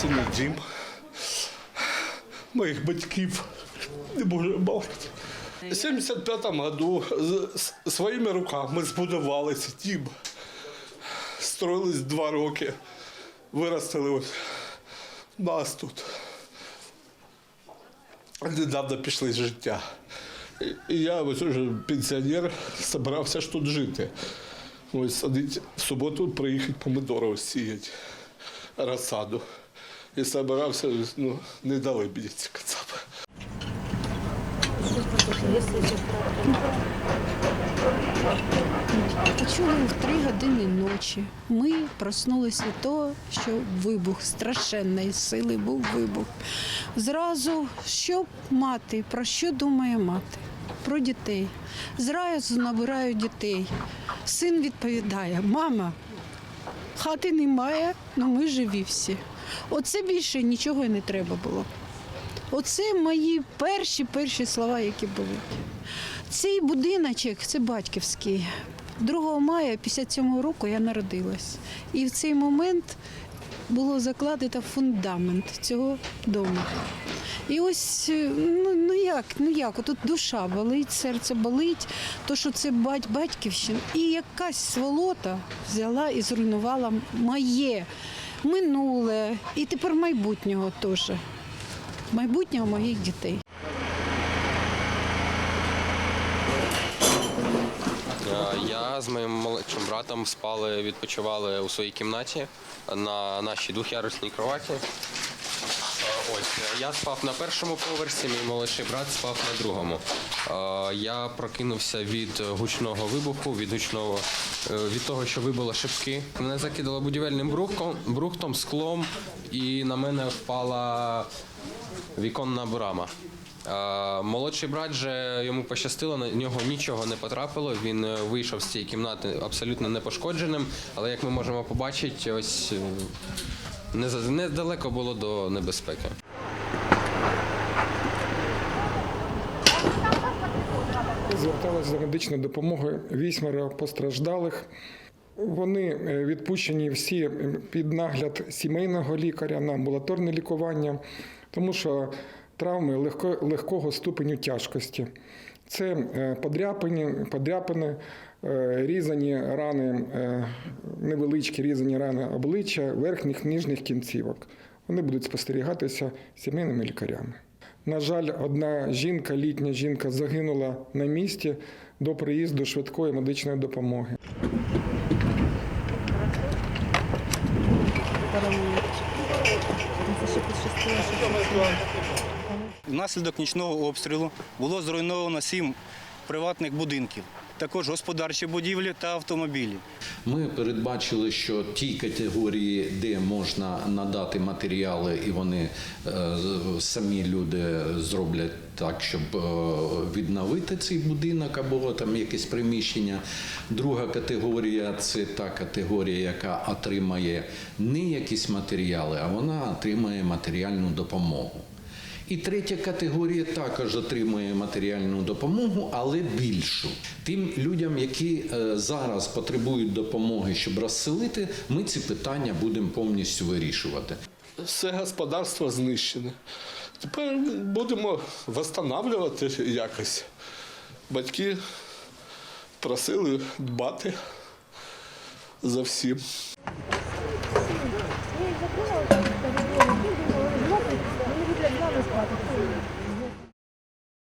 Це мій дім. Моїх батьків. Не можу балакати. У 75-му году своїми руками збудували цей дім. Строїлись два роки. Виростили ось нас тут. Недавно пішли з життя. І- я ось уже пенсіонер, збирався ж тут жити. Ось садить в суботу приїхати помидори сіяти, розсаду. І збирався, ну, не дали мені ці кацапи. Почули в три години ночі. Ми проснулися від того, що вибух страшенної сили був вибух. Зразу що мати, про що думає мати? Про дітей. Зразу набираю дітей. Син відповідає: мама, хати немає, але ми живі всі. Оце більше нічого і не треба було. Оце мої перші перші слова, які були. Цей будиночок це батьківський. 2 мая 57 року я народилась. І в цей момент було закладено фундамент цього дому. І ось е, ну, ну як, ну як, отут душа болить, серце болить, то що це бать батьківщина. І якась сволота взяла і зруйнувала моє минуле і тепер майбутнього теж. Майбутнього моїх дітей. Е, Я з моїм молодшим братом спали, відпочивали у своїй кімнаті на нашій двохярусній кроваті. Ось е, я спав на першому поверсі, мій молодший брат спав на другому. Е, Я прокинувся від гучного вибуху, від гучного е, від того, що вибило шибки. Мене закидало будівельним брухтом, брухтом, склом, і на мене впала віконна брама. Молодший брат же йому пощастило, на нього нічого не потрапило. Він вийшов з цієї кімнати абсолютно непошкодженим. Але як ми можемо побачити, ось недалеко було до небезпеки. Зверталися за медичною допомогою вісьмеро постраждалих. Вони е, відпущені всі під нагляд сімейного лікаря на амбулаторне лікування, тому що травми легко, легкого ступеню тяжкості. Це е, подряпини, подряпини, е, різані рани, е, невеличкі різані рани обличчя, верхніх ніжніх кінцівок. Вони будуть спостерігатися сімейними лікарями. На жаль, одна жінка, літня жінка, загинула на місці до приїзду швидкої медичної допомоги. Внаслідок нічного обстрілу було зруйновано сім приватних будинків, також господарчі будівлі та автомобілі. Ми передбачили, що ті категорії, де можна надати матеріали, і вони е, самі люди зроблять так, щоб е, відновити цей будинок або там якесь приміщення. Друга категорія це та категорія, яка отримає не якісь матеріали, а вона отримає матеріальну допомогу. І третя категорія також отримує матеріальну допомогу, але більшу. Тим людям, які е, зараз потребують допомоги, щоб розселити, ми ці питання будемо повністю вирішувати. Все господарство знищене. Тепер будемо встановлювати якось. Батьки просили дбати за всім.